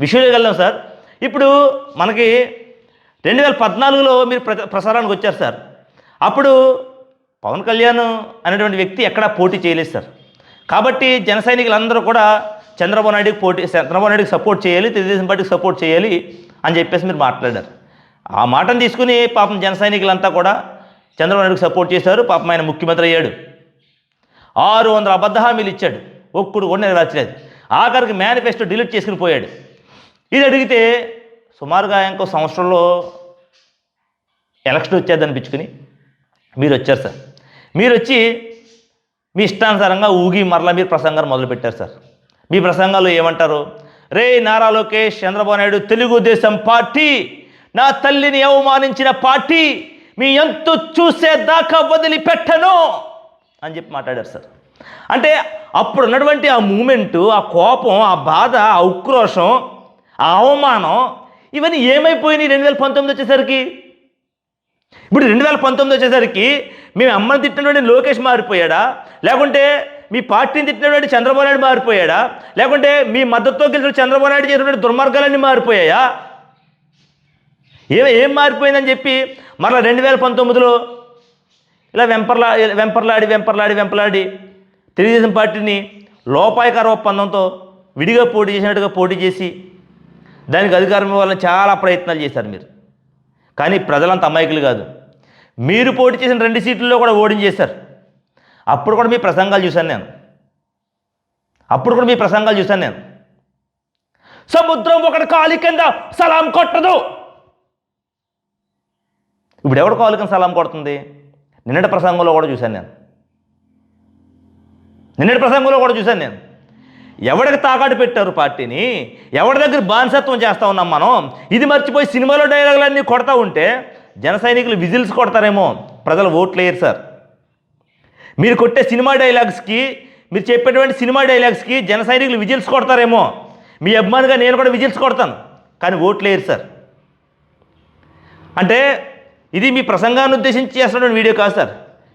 విషయంలో వెళ్దాం సార్. ఇప్పుడు మనకి రెండు వేల పద్నాలుగులో మీరు ప్ర ప్రసారానికి వచ్చారు సార్. అప్పుడు పవన్ కళ్యాణ్ అనేటువంటి వ్యక్తి ఎక్కడా పోటీ చేయలేదు సార్. కాబట్టి జన సైనికులందరూ కూడా చంద్రబాబు నాయుడుకి పోటీ చంద్రబాబు నాయుడుకి సపోర్ట్ చేయాలి తెలుగుదేశం పార్టీకి సపోర్ట్ చేయాలి అని చెప్పేసి మీరు మాట్లాడారు. ఆ మాటను తీసుకుని పాపం జన సైనికులంతా కూడా చంద్రబాబు నాయుడుకి సపోర్ట్ చేశారు. పాపం ఆయన ముఖ్యమంత్రి అయ్యాడు. ఆరు వందల అబద్ధ హామీలు ఇచ్చాడు. ఒక్కడు కూడా నెరవేర్చలేదు. ఆఖరికి మేనిఫెస్టో డిలీట్ చేసుకుని పోయాడు. ఇది అడిగితే సుమారుగా ఇంకో సంవత్సరంలో ఎలక్షన్ వచ్చేది అనిపించుకుని మీరు వచ్చారు సార్. మీరు వచ్చి మీ ఇష్టానుసారంగా ఊగి మరలా మీరు ప్రసంగాలు మొదలుపెట్టారు సార్. మీ ప్రసంగాలు ఏమంటారు? రే నారా లోకేష్ చంద్రబాబు నాయుడు తెలుగుదేశం పార్టీ నా తల్లిని అవమానించిన పార్టీ మీ ఎంతు చూసేదాకా వదిలిపెట్టను అని చెప్పి మాట్లాడారు సార్. అంటే అప్పుడు ఉన్నటువంటి ఆ మూమెంటు ఆ కోపం ఆ బాధ ఆ ఉక్రోషం ఆ అవమానం ఇవన్నీ ఏమైపోయినాయి రెండు వేల పంతొమ్మిది వచ్చేసరికి? ఇప్పుడు రెండు వేల పంతొమ్మిది వచ్చేసరికి మేము అమ్మని తిట్టినటువంటి లోకేష్ మారిపోయాడా? లేకుంటే మీ పార్టీని తిట్టినటువంటి చంద్రబాబు నాయుడు మారిపోయాడా? లేకుంటే మీ మద్దతుతో గెలిచిన చంద్రబాబు నాయుడు చేసినటువంటి దుర్మార్గాలన్నీ మారిపోయాయా? ఏ ఏం మారిపోయిందని చెప్పి మరలా రెండు వేల పంతొమ్మిదిలో ఇలా వెంపర్లా వెంపర్లాడి వెంపర్లాడి వెంపర్లాడి తెలుగుదేశం పార్టీని లోపాయకార ఒప్పందంతో విడిగా పోటీ చేసినట్టుగా పోటీ చేసి దానికి అధికారం ఇవ్వాలని చాలా ప్రయత్నాలు చేశారు మీరు. కానీ ప్రజలంత అమాయకులు కాదు. మీరు పోటీ చేసిన రెండు సీట్లలో కూడా ఓడించేశారు అప్పుడు కూడా మీ ప్రసంగాలు చూశాను నేను. అప్పుడు కూడా మీ ప్రసంగాలు చూశాను నేను. సముద్రం ఒకటి కాలి కింద సలాం కొట్టదు. ఇప్పుడు ఎవడు కాలు కింద సలాం కొడుతుంది? నిన్నటి ప్రసంగంలో కూడా చూశాను నేను. నిన్నటి ప్రసంగంలో కూడా చూశాను నేను. ఎవడికి తాకాటు పెట్టారు పార్టీని? ఎవరి దగ్గర బానిసత్వం చేస్తా ఉన్నాం మనం? ఇది మర్చిపోయి సినిమాలో డైలాగులన్నీ కొడతా ఉంటే జన సైనికులు విజిల్స్ కొడతారేమో. ప్రజలు ఓట్లేయరు సార్. మీరు కొట్టే సినిమా డైలాగ్స్కి మీరు చెప్పేటువంటి సినిమా డైలాగ్స్కి జన సైనికులు విజిల్స్ కొడతారేమో. మీ అభిమానిగా నేను కూడా విజిల్స్ కొడతాను. కానీ ఓట్లు వేయరు సార్. అంటే ఇది మీ ప్రసంగాన్ని ఉద్దేశించి చేస్తున్నటువంటి వీడియో కాదు సార్.